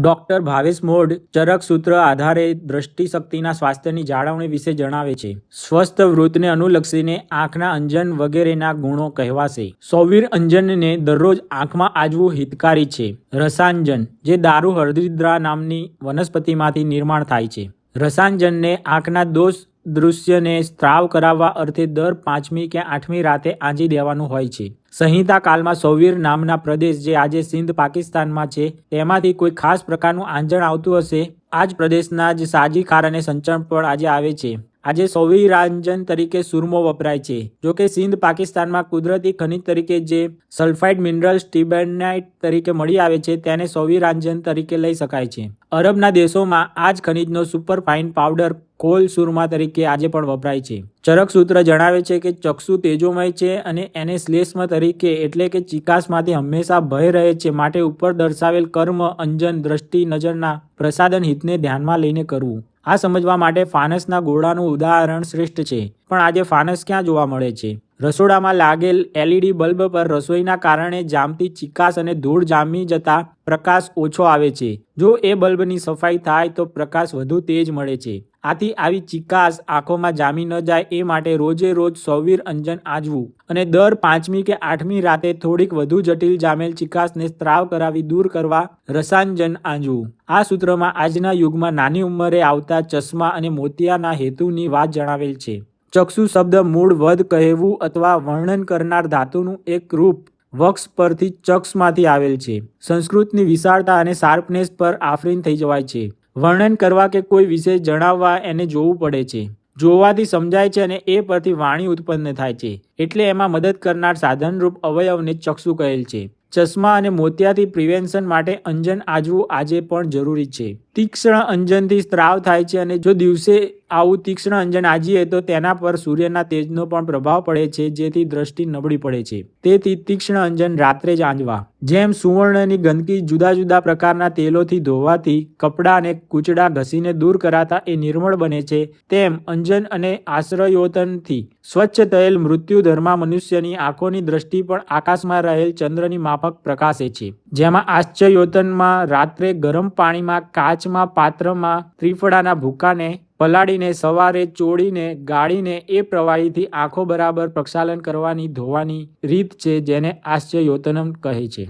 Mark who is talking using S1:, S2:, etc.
S1: Doctor Bhavesh મોઢ ચરક સૂત્ર આધારે દ્રષ્ટિશક્તિના સ્વાસ્થ્યની જાળવણી વિશે જણાવે છે. સ્વસ્થ વૃત્તને અનુલક્ષીને આંખના અંજન વગેરેના ગુણો કહેવાશે. સૌવીર અંજનને દરરોજ આંખમાં આજવું હિતકારી છે. રસાંજન, જે દારૂ હળદિદ્રા નામની વનસ્પતિમાંથી નિર્માણ થાય છે. રસાંજનને આંખના દોષ દૃશ્યને સ્ત્રાવ કરાવવા અર્થે દર પાંચમી કે આઠમી રાતે આંજી દેવાનું હોય છે. સંહિતા કાળમાં સૌવીર નામના પ્રદેશ જે આજે સિંધ પાકિસ્તાનમાં છે, તેમાંથી કોઈ ખાસ પ્રકારનું આંજણ આવતું હશે? આ જ પ્રદેશના જ સાજી ખાર અને સંચરણ પણ આજે આવે છે. આજે સૌવિરાંજન તરીકે સુરમો વપરાય છે. જો કે સિંધ પાકિસ્તાનમાં કુદરતી ખનિજ તરીકે જે સલ્ફાઇડ મિનરલ્સ ટીબેનાઇટ તરીકે મળી આવે છે, તેને સૌવિરાંજન તરીકે લઈ શકાય છે. અરબના દેશોમાં આ જ ખનિજનો સુપર ફાઇન પાવડર કોલ સુરમા તરીકે આજે પણ વપરાય છે. ચરક સૂત્ર જણાવે છે કે ચક્ષુ તેજોમય છે અને એને શ્લેષ્મ તરીકે એટલે કે ચિકાસમાંથી હંમેશા ભય રહે છે માટે ઉપર દર્શાવેલ કર્મ, અંજન, દ્રષ્ટિ, નજરના પ્રસાદન હિતને ધ્યાનમાં લઈને કરવું. આ સમજવા માટે ફાનસના ગોળાનું ઉદાહરણ શ્રેષ્ઠ છે. પણ આજે ફાનસ ક્યાં જોવા મળે છે? રસોડામાં લાગેલ એલઈડી બલ્બ પર રસોઈના કારણે જામતી ચિકાસ અને ધૂળ જામી જતા પ્રકાશ ઓછો આવે છે. જો એ બલ્બની સફાઈ થાય તો પ્રકાશ વધુ તેજ મળે છે. આથી આવી ચિકાસ આંખોમાં જામી ન જાય એ માટે રોજે રોજ સૌવીર અંજન આજવું અને દર પાંચમી કે આઠમી રાતે થોડીક વધુ જટિલ જામેલ ચિકાસને સ્ત્રાવ કરાવી દૂર કરવા રસાંજન આંજવું. આ સૂત્રમાં આજના યુગમાં નાની ઉંમરે આવતા ચશ્મા અને મોતિયાના હેતુની વાત જણાવેલ છે. ચક્ષુ શબ્દ મૂળ વધ કહેવું અથવા વર્ણન કરનાર ધાતુનું એક રૂપ વક્ષ પરથી ચક્ષમાંથી આવેલ છે. સંસ્કૃતની વિશાળતા અને શાર્પનેસ પર આફરીન થઈ જવાય છે. વર્ણન કરવા કે કોઈ વિશે જણાવવા એને જોવું પડે છે. જોવાથી સમજાય છે અને એ પરથી વાણી ઉત્પન્ન થાય છે. એટલે એમાં મદદ કરનાર સાધનરૂપ અવયવને ચક્ષુ કહેલ છે. ચશ્મા અને મોતિયાથી પ્રિવેન્શન માટે અંજન આજવું આજે પણ જરૂરી છે. તીક્ષ્ણ અંજનથી સ્ત્રાવ થાય છે અને જો દિવસે આવું તીક્ષ્ણ અંજન આજીએ તો તેના પર સૂર્યના તેજનો પણ પ્રભાવ પડે છે, જેથી દ્રષ્ટિ નબળી પડે છે. તેથી તીક્ષ્ણ અંજન રાત્રે જ આંજવા. જેમ સુવર્ણની ગંદકી જુદા જુદા પ્રકારના તેલોથી ધોવાથી કપડાં અને કૂચડા ઘસીને દૂર કરાતા એ નિર્મળ બને છે, તેમ અંજન અને આશ્રયોતનથી સ્વચ્છ થયેલ મૃત્યુધર્મા મનુષ્યની આંખોની દ્રષ્ટિ પણ આકાશમાં રહેલ ચંદ્રની માફક પ્રકાશે છે. જેમાં આશ્ચર્યોતનમાં રાત્રે ગરમ પાણીમાં કાચમાં પાત્રમાં ત્રિફળાના ભૂકાને પલાળીને સવારે ચોળીને ગાળીને એ પ્રવાહીથી આંખો બરાબર પ્રક્ષાલન કરવાની ધોવાની રીત છે જેને આશ્ચર્યોતનમ કહે છે.